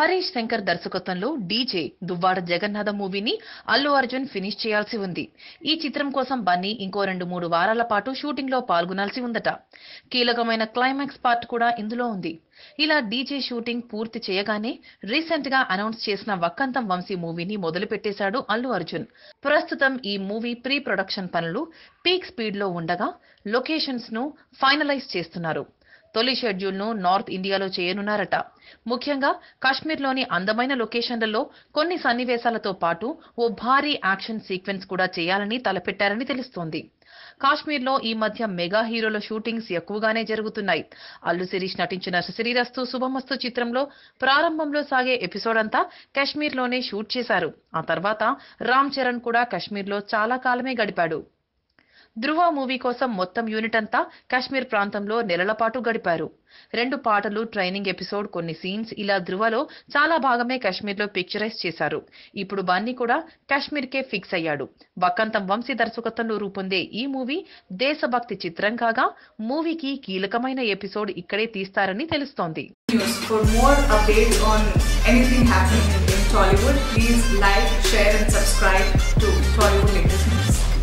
హరీష్ శంకర్ దర్శకత్వంలో డీజే దువ్వాడ జగన్నాథ మూవీని అల్లు అర్జున్ ఫినిష్ చేయాల్సి ఉంది. ఈ చిత్రం కోసం బన్నీ ఇంకో రెండు మూడు వారాల పాటు షూటింగ్లో పాల్గొనాల్సి ఉందట. కీలకమైన క్లైమాక్స్ పార్ట్ కూడా ఇందులో ఉంది. ఇలా డీజే షూటింగ్ పూర్తి చేయగానే రీసెంట్గా అనౌన్స్ చేసిన వక్కంతం వంశీ మూవీని మొదలు పెట్టేశాడు అల్లు అర్జున్. ప్రస్తుతం ఈ మూవీ ప్రీ ప్రొడక్షన్ పనులు పీక్ స్పీడ్లో ఉండగా లొకేషన్స్ను ఫైనలైజ్ చేస్తున్నారు. తొలి షెడ్యూల్ను నార్త్ ఇండియాలో చేయనున్నారట. ముఖ్యంగా కాశ్మీర్లోని అందమైన లొకేషన్లలో కొన్ని సన్నివేశాలతో పాటు ఓ భారీ యాక్షన్ సీక్వెన్స్ కూడా చేయాలని తలపెట్టారని తెలుస్తోంది. కాశ్మీర్లో ఈ మధ్య మెగా హీరోల షూటింగ్స్ ఎక్కువగానే జరుగుతున్నాయి. అల్లు శిరీష్ నటించిన శ్రీరస్తు శుభమస్తు చిత్రంలో ప్రారంభంలో సాగే ఎపిసోడ్ అంతా కాశ్మీర్లోనే షూట్ చేశారు. ఆ తర్వాత రామ్ చరణ్ కూడా కాశ్మీర్లో చాలా కాలమే గడిపాడు. ధృవ మూవీ కోసం మొత్తం యూనిట్ అంతా కాశ్మీర్ ప్రాంతంలో నెలల పాటు గడిపారు. రెండు పాటలు ట్రైనింగ్ ఎపిసోడ్ కొన్ని సీన్స్ ఇలా ధృవలో చాలా భాగమే కాశ్మీర్లో పిక్చరైజ్ చేశారు. ఇప్పుడు బన్నీ కూడా కాశ్మీర్కే ఫిక్స్ అయ్యాడు. వక్కంతం వంశీ దర్శకత్వంలో రూపొందే ఈ మూవీ దేశభక్తి చిత్రం కాగా మూవీకి కీలకమైన ఎపిసోడ్ ఇక్కడే తీస్తారని తెలుస్తోంది. News. For more updates on anything happening in Tollywood, please like, share, and